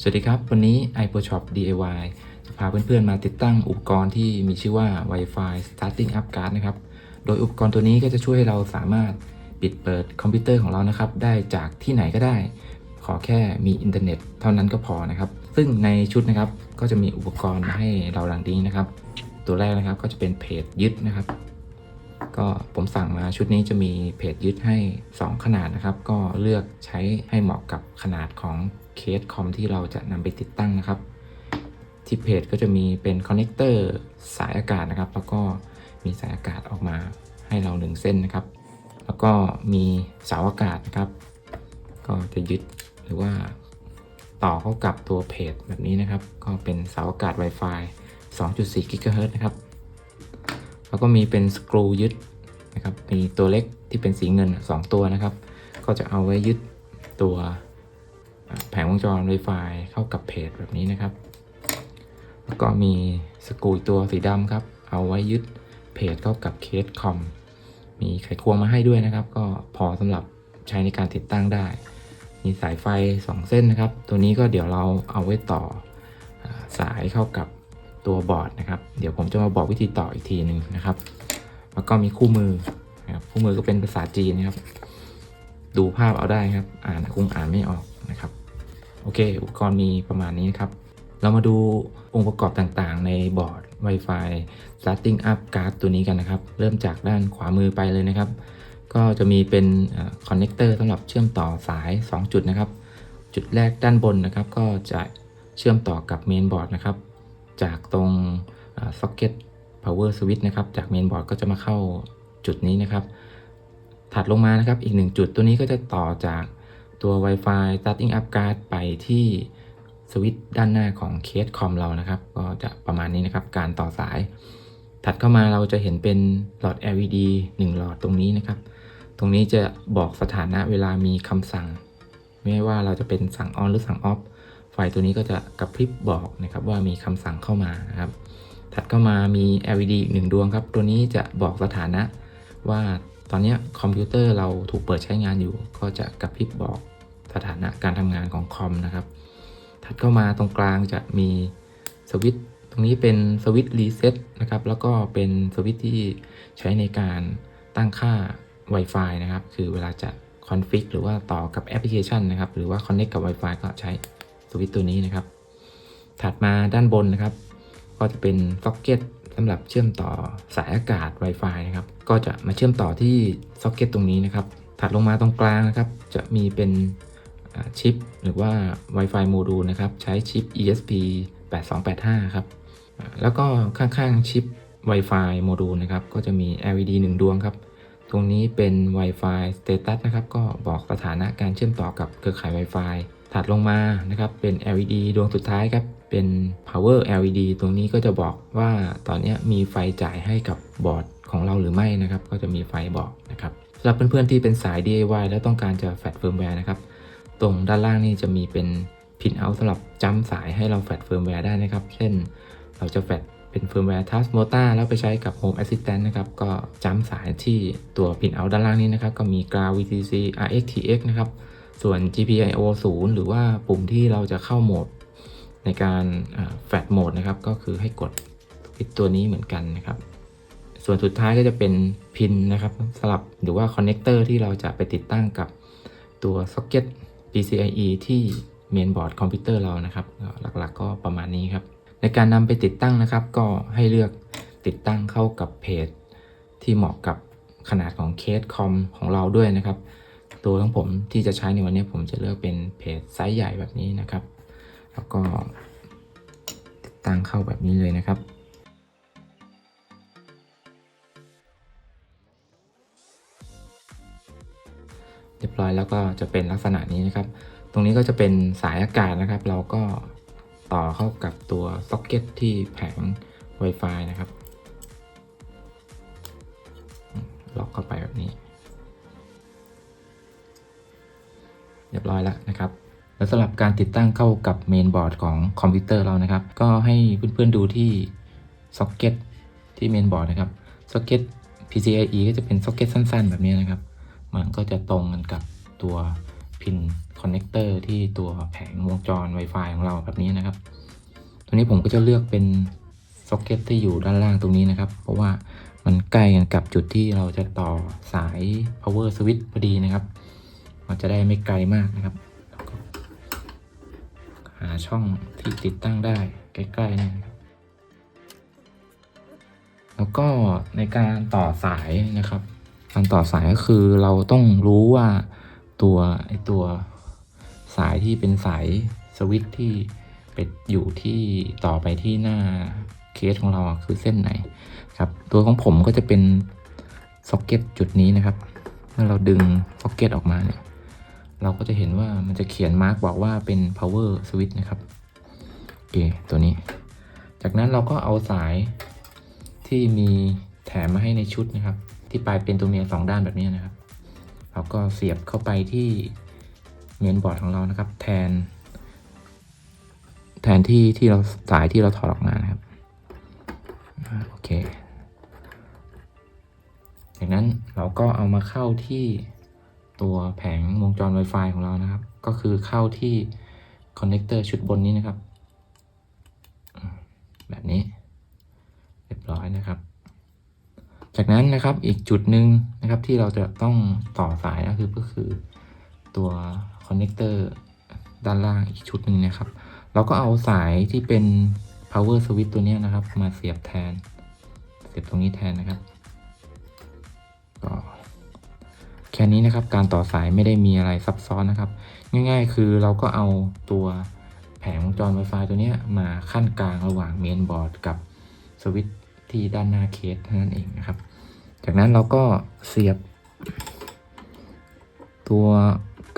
สวัสดีครับ วันนี้ iProshop DIY จะพาเพื่อนๆมาติดตั้งอุปกรณ์ที่มีชื่อว่า Wi-Fi Starting Up Card นะครับ โดยอุปกรณ์ตัวนี้ก็จะช่วยให้เราสามารถปิดเปิดคอมพิวเตอร์ของเรานะครับ ได้จากที่ไหนก็ได้ ขอแค่มีอินเทอร์เน็ตเท่านั้นก็พอนะครับ ซึ่งในชุดนะครับก็จะมีอุปกรณ์มาให้เราดังนี้นะครับ ตัวแรกนะครับก็จะเป็นเพจยึดนะครับ ก็ผมสั่งมาชุดนี้จะมีเพจยึดให้ 2 ขนาดนะครับ ก็เลือกใช้ให้เหมาะกับขนาดของเคสคอมที่เราจะนำไปติดตั้งนะครับ ที่เพจก็จะมีเป็นคอนเนคเตอร์สายอากาศนะครับ แล้วก็มีสายอากาศออกมาให้เรา1เส้นนะครับ แล้วก็มีเสาอากาศนะครับ ก็จะยึดหรือว่าต่อเข้ากับตัวเพจแบบนี้นะครับ ก็เป็นเสาอากาศ Wi-Fi 2.4 GHz นะครับ แล้วก็มีเป็นสกรูยึดนะครับ มีตัวเล็กที่เป็นสีเงิน 2 ตัวนะครับ ก็จะเอาไว้ยึดตัวแผงวงจร Wi-Fi เข้ากับเพจแบบนี้นะครับ แล้วก็มีสกรูตัวสีดำครับ เอาไว้ยึดเพจเข้ากับเคสคอม มีไขควงมาให้ด้วยนะครับ ก็พอสำหรับใช้ในการติดตั้งได้ มีสายไฟ 2 เส้นนะครับ ตัวนี้ก็เดี๋ยวเราเอาไว้ต่อสายเข้ากับ ตัวบอร์ดนะครับ เดี๋ยวผมจะมาบอกวิธีต่ออีกทีหนึ่งนะครับ แล้วก็มีคู่มือนะครับคู่มือก็เป็นภาษาจีนนะครับ ดูภาพเอาได้ครับ อ่านคงอ่านไม่ออกนะครับ โอเค อุปกรณ์มีประมาณนี้นะครับ เรามาดูองค์ประกอบต่างๆ ในบอร์ด Wi-Fi Starting Up Card ตัวนี้กันนะครับ เริ่มจากด้านขวามือไปเลยนะครับ ก็จะมีเป็นคอนเนคเตอร์สำหรับเชื่อมต่อสาย 2 จุดนะครับ จุดแรกด้านบนนะครับ ก็จะเชื่อมต่อกับเมนบอร์ดนะครับ จากตรงซ็อกเก็ต power switch นะครับจากเมนบอร์ดก็จะมาเข้าจุดนี้นะครับ ถัดลงมานะครับอีกหนึ่งจุดตัวนี้ก็จะต่อจากตัว Wi-Fi Starting Up Card ไปที่สวิตช์ด้านหน้าของเคสคอมเรานะครับ ก็จะประมาณนี้นะครับการต่อสาย ถัดเข้ามาเราจะเห็นเป็นหลอด LED 1 หลอดตรงนี้นะครับ ตรงนี้จะบอกสถานะเวลามีคำสั่ง ไม่ว่าเราจะเป็นสั่งออนหรือสั่งออฟ ไฟตัวนี้ก็จะกระพริบบอกนะครับว่ามีคำสั่งเข้ามานะครับ ถัดเข้ามามี LED อีกหนึ่งดวงครับ ตัวนี้จะบอกสถานะ ว่าตอนนี้คอมพิวเตอร์เราถูกเปิดใช้งานอยู่ ก็จะกระพริบบอกสถานะการทำงานของคอมนะครับ ถัดเข้ามาตรงกลางจะมีสวิตช์ตรงนี้เป็นสวิตช์รีเซ็ตนะครับ แล้วก็เป็นสวิตช์ที่ใช้ในการตั้งค่า Wi-Fi นะครับ คือเวลาจะคอนฟิกหรือว่าต่อกับแอปพลิเคชันนะครับ หรือว่า Connect กับ Wi-Fi ก็ใช้ วิตตัวนี้นะครับ ถัดมาด้านบนนะครับ ก็จะเป็นซ็อกเก็ตสำหรับเชื่อมต่อสายอากาศ Wi-Fi นะครับ ก็จะมาเชื่อมต่อที่ซ็อกเก็ตตรงนี้นะครับ ถัดลงมาตรงกลางนะครับ จะมีเป็นชิป หรือว่า Wi-Fi โมดูลนะครับ ใช้ชิป ESP 8285 ครับ แล้วก็ข้างๆชิป Wi-Fi โมดูลนะครับ ก็จะมี LED 1 ดวงครับ ตรงนี้เป็น Wi-Fi Status นะครับ ก็บอกสถานะการเชื่อมต่อกับเครือข่าย Wi-Fi ถัดลงมานะครับเป็น LED ดวงสุดท้ายครับเป็น Power LED ตรงนี้ก็จะบอกว่าตอนนี้มีไฟจ่ายให้กับบอร์ดของเราหรือไม่นะครับ ก็จะมีไฟบอกนะครับสำหรับเพื่อนๆที่เป็นสาย DIY แล้วต้องการจะแฟดเฟิร์มแวร์นะครับ ตรงด้านล่างนี่จะมีเป็นพินเอาสำหรับจำสายให้เราแฟดเฟิร์มแวร์ได้นะครับ เช่น เราจะแฟดเป็นเฟิร์มแวร์ Task Mota แล้วไปใช้กับ Home Assistant นะครับ ก็จำสายที่ตัวพินเอาด้านล่างนี้นะครับ ก็มี Ground VCC RxTX นะครับ ส่วน GPIO 0 หรือว่าปุ่มที่เราจะเข้าโหมด ในการแฟลตโหมดนะครับ ก็คือให้กดปิดตัวนี้เหมือนกันนะครับ ส่วนสุดท้ายก็จะเป็นพินนะครับสลับหรือว่าคอนเนคเตอร์ที่เราจะไปติดตั้งกับตัวซ็อกเก็ต PCIe ที่เมนบอร์ดคอมพิวเตอร์เรานะครับหลักๆก็ประมาณนี้ครับ ในการนำไปติดตั้งนะครับ ก็ให้เลือกติดตั้งเข้ากับเพจ ที่เหมาะกับขนาดของเคสคอมของเราด้วยนะครับ ตัวของผมที่จะใช้ในวันนี้ผมจะเลือกเป็นเพจไซส์ใหญ่แบบนี้นะครับ แล้วก็ติดตั้งเข้าแบบนี้เลยนะครับเรียบร้อยแล้วก็จะเป็นลักษณะนี้นะครับ ตรงนี้ก็จะเป็นสายอากาศนะครับ เราก็ต่อเข้ากับตัวซ็อกเก็ตที่แผง Wi-Fi นะครับ ร้อยแล้วนะครับแล้วสำหรับการติดตั้งเข้ากับเมนบอร์ดของคอมพิวเตอร์เรานะครับ ก็ให้เพื่อนๆดูที่ซ็อกเก็ตที่เมนบอร์ดนะครับซ็อกเก็ต PCIe ก็จะเป็นซ็อกเก็ตสั้นๆ แบบนี้นะครับ มันก็จะตรงกันกับตัวพินคอนเน c เตอร์ที่ตัวแผงวงจร Wi-Fi ของเราแบบนี้นะครับ ตัวนี้ผมก็จะเลือกเป็นซ็อกเก็ตที่อยู่ด้านล่างตรงนี้นะครับ เพราะว่ามันใกล้กันกับจุดที่เราจะต่อสาย power switch พอดีนะครับ มันจะได้ไม่ไกลมากนะครับหาช่องที่ติดตั้งได้ใกล้ๆเนี่ยนะครับแล้วก็ในการต่อสายนะครับ การต่อสายก็คือเราต้องรู้ว่าตัวไอตัวสายที่เป็นสายสวิตช์ที่เป็นอยู่ที่ต่อไปที่หน้าเคสของเราคือเส้นไหนครับ ตัวของผมก็จะเป็น ซ็อกเก็ตจุดนี้นะครับ เมื่อเราดึงซ็อกเก็ตออกมาเนี่ย เราก็จะเห็นว่ามันจะเขียนมาร์กบอกว่าเป็น power switch นะครับ โอเค ตัวนี้ จากนั้นเราก็เอาสายที่มีแถมมาให้ในชุดนะครับ ที่ปลายเป็นตัวเมียสองด้านแบบนี้นะครับ เราก็เสียบเข้าไปที่เมนบอร์ดของเรานะครับ แทน แทนที่ที่เราสายที่เราถอดออกมานะครับ โอเค จากนั้นเราก็เอามาเข้าที่ ตัวแผงวงจร Wi-Fi ของเรานะครับ ก็คือเข้าที่คอนเน c เตอร์ชุดบนนี้นะครับ แบบนี้ เรียบร้อยนะครับ จากนั้นนะครับอีกจุดหนึ่งนะครับที่เราจะต้องต่อสายก็คือก็คือตัวคอนเน c เตอร์ด้านล่างอีกชุดหนึ่งนะครับ เราก็เอาสายที่เป็น power switch ตัวนี้นะครับ มาเสียบแทน เสียบตรงนี้แทนนะครับ แค่นี้นะครับการต่อสายไม่ได้มีอะไรซับซ้อนนะครับ ง่ายๆ คือเราก็เอาตัวแผงวงจร Wi-Fi ตัวนี้มาขั้นกลางระหว่างเมนบอร์ดกับสวิตช์ที่ด้านหน้าเคสเท่านั้นเองนะครับ จากนั้นเราก็เสียบ ตัว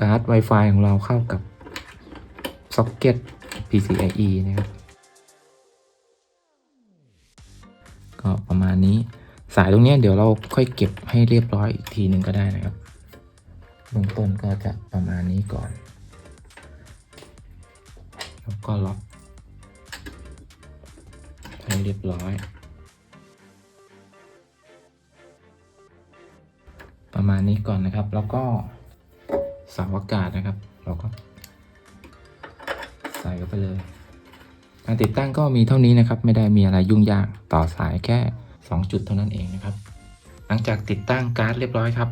การ์ด Wi-Fi ของเราเข้ากับซ็อกเก็ต PCIe นะครับ ก็ประมาณนี้สายตรงนี้เดี๋ยวเราค่อยเก็บให้เรียบร้อยอีกทีหนึ่งก็ได้นะครับ เบื้องต้นก็จะประมาณนี้ก่อน แล้วก็ล็อกให้เรียบร้อย ประมาณนี้ก่อนนะครับ แล้วก็เสาอากาศนะครับ เราก็ ใส่เข้าไปเลยการติดตั้งก็มีเท่านี้นะครับ ไม่ได้มีอะไรยุ่งยากต่อสายแค่ 2 จุดเท่านั้นเองนะครับ หลังจากติดตั้งการ์ดเรียบร้อยครับ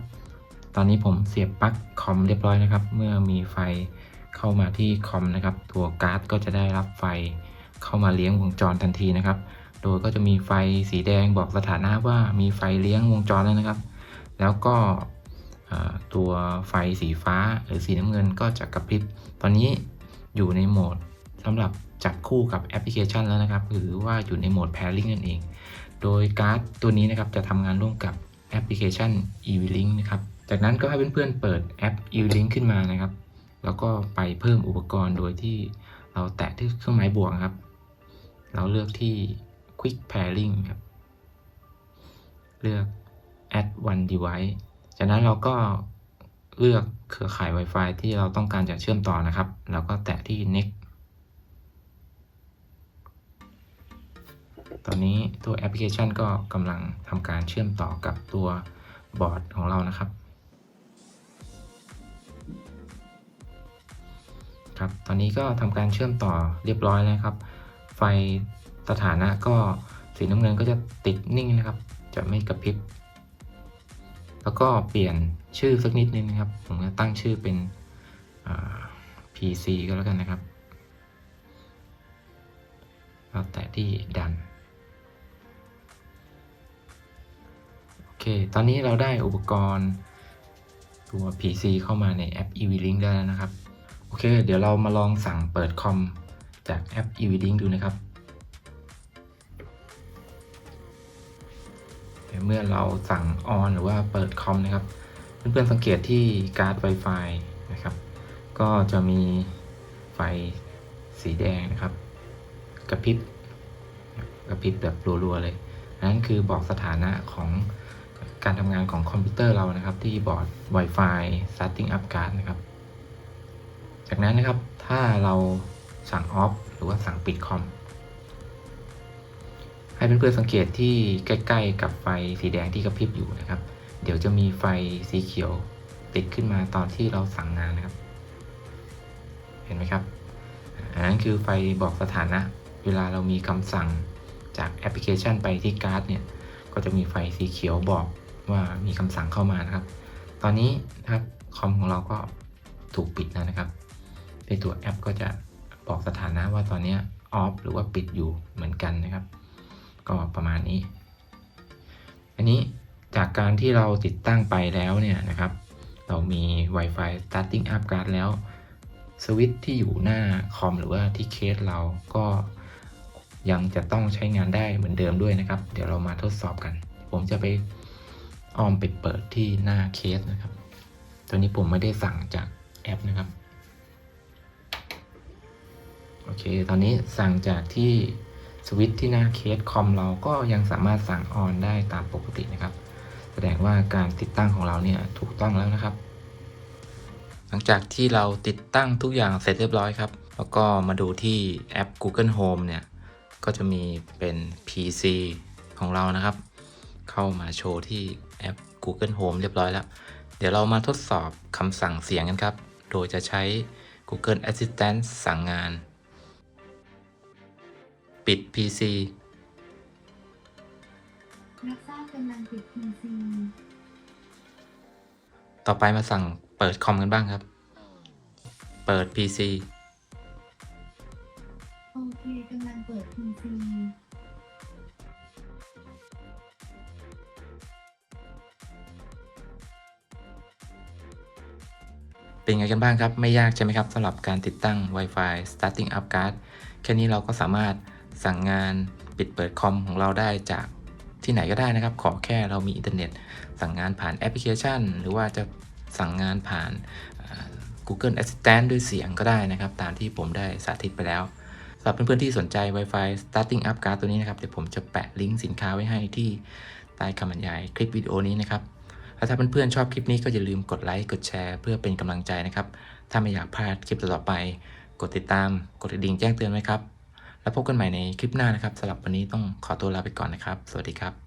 ตอนนี้ผมเสียบปลั๊กคอมเรียบร้อยนะครับ เมื่อมีไฟเข้ามาที่คอมนะครับ ตัวการ์ดก็จะได้รับไฟเข้ามาเลี้ยงวงจรทันทีนะครับ โดยก็จะมีไฟสีแดงบอกสถานะว่ามีไฟเลี้ยงวงจรแล้วนะครับ แล้วก็ตัวไฟสีฟ้าหรือสีน้ำเงินก็จะกระพริบ ตอนนี้อยู่ในโหมดสำหรับจับคู่กับแอปพลิเคชันแล้วนะครับ หรือว่าอยู่ในโหมด pairing นั่นเอง โดยการ์ดตัวนี้นะครับจะทำงานร่วมกับแอปพลิเคชัน eVlink นะครับ จากนั้นก็ให้เพื่อนๆเปิดแอป e-link ขึ้นมานะครับ แล้วก็ไปเพิ่มอุปกรณ์โดยที่เราแตะที่เครื่องหมายบวกครับ เราเลือกที่ Quick Pairing ครับ เลือก add one device จากนั้นเราก็เลือกเครือข่าย Wi-Fi ที่เราต้องการจะเชื่อมต่อนะครับ แล้วก็แตะที่ next ตอนนี้ตัวแอปพลิเคชันก็กำลังทำการเชื่อมต่อกับตัวบอร์ดของเรานะครับ ครับ ตอนนี้ก็ทำการเชื่อมต่อเรียบร้อยแล้วครับ ไฟสถานะก็สีน้ำเงินก็จะติดนิ่งนะครับ จะไม่กระพริบ แล้วก็เปลี่ยนชื่อสักนิดนึงนะครับ ผมจะตั้งชื่อเป็น PC ก็แล้วกันนะครับแล้วแตะที่ดัน โอเค ตอนนี้เราได้อุปกรณ์ตัว PC เข้ามาในแอป eVlink ได้แล้วนะครับ โอเค เดี๋ยวเรามาลองสั่งเปิดคอมจากแอป eVlink ดูนะครับ เมื่อเราสั่ง on หรือว่าเปิดคอมนะครับ เพื่อนๆสังเกตที่การ์ด Wi-Fi นะครับ ก็จะมีไฟสีแดงนะครับ กระพริบกระพริบแบบรัวๆเลย นั่นคือบอกสถานะของการทำงานของคอมพิวเตอร์เรานะครับ ที่บอร์ด Wi-Fi Starting Up Card นะครับ จากนั้นนะครับถ้าเราสั่ง off หรือว่าสั่งปิดคอมให้เพื่อนๆสังเกตที่ใกล้ ๆ กับไฟสีแดงที่กระพริบอยู่นะครับ เดี๋ยวจะมีไฟสีเขียวติดขึ้นมาตอนที่เราสั่งงานนะครับ เห็นไหมครับอันนั้นคือไฟบอกสถานะ เวลาเรามีคำสั่งจากแอปพลิเคชันไปที่การ์ดเนี่ย ก็จะมีไฟสีเขียวบอกว่ามีคำสั่งเข้ามานะครับ ตอนนี้นะครับคอมของเราก็ถูกปิดแล้วนะครับ ในตัวแอปก็จะบอกสถานะว่าตอนนี้ออฟหรือว่าปิดอยู่เหมือนกันนะครับ ก็ประมาณนี้ อันนี้จากการที่เราติดตั้งไปแล้วเนี่ยนะครับ เรามี Wi-Fi starting up card แล้วสวิตช์ที่อยู่หน้าคอมหรือว่าที่เคสเราก็ยังจะต้องใช้งานได้เหมือนเดิมด้วยนะครับ เดี๋ยวเรามาทดสอบกัน ผมจะไปออมไปเปิดที่หน้าเคสนะครับ ตัวนี้ผมไม่ได้สั่งจากแอปนะครับ โอเค ตอนนี้สั่งจากที่สวิตช์ที่หน้าเคสคอมเราก็ยังสามารถสั่งออนได้ตามปกตินะครับ แสดงว่าการติดตั้งของเราเนี่ยถูกต้องแล้วนะครับ หลังจากที่เราติดตั้งทุกอย่างเสร็จเรียบร้อยครับ แล้วก็มาดูที่แอป Google Home เนี่ย ก็จะมีเป็น PC ของเรานะครับ เข้ามาโชว์ที่แอป Google Home เรียบร้อยแล้ว เดี๋ยวเรามาทดสอบคำสั่งเสียงกันครับ โดยจะใช้ Google Assistant สั่งงาน ปิด PC รับทราบกำลังปิด PC ต่อไปมาสั่งเปิดคอมกันบ้างครับ เปิด PC โอเคกำลังเปิด PC เป็นไงกันบ้างครับ ไม่ยากใช่ไหมครับสำหรับการติดตั้ง Wi-Fi Starting Up Card แค่นี้เราก็สามารถ สั่งงานปิดเปิดคอมของเราได้จากที่ไหนก็ได้นะครับ ขอแค่เรามีอินเทอร์เน็ต สั่งงานผ่านแอปพลิเคชัน หรือว่าจะสั่งงานผ่าน Google Assistant ด้วยเสียงก็ได้นะครับ ตามที่ผมได้สาธิตไปแล้วสำหรับเพื่อนๆที่สนใจ Wi-Fi Starting Up Card ตัวนี้นะครับ เดี๋ยวผมจะแปะลิงก์สินค้าไว้ให้ที่ใต้คำบรรยายคลิปวิดีโอนี้นะครับแล้วถ้าเพื่อนๆชอบคลิปนี้ก็อย่าลืมกดไลค์กดแชร์เพื่อเป็นกำลังใจนะครับ ถ้าไม่อยากพลาดคลิปต่อไป กดติดตาม กดกระดิ่งแจ้งเตือนไว้ครับ แล้วพบกันใหม่ในคลิปหน้านะครับสำหรับวันนี้ต้องขอตัวลาไปก่อนนะครับ สวัสดีครับ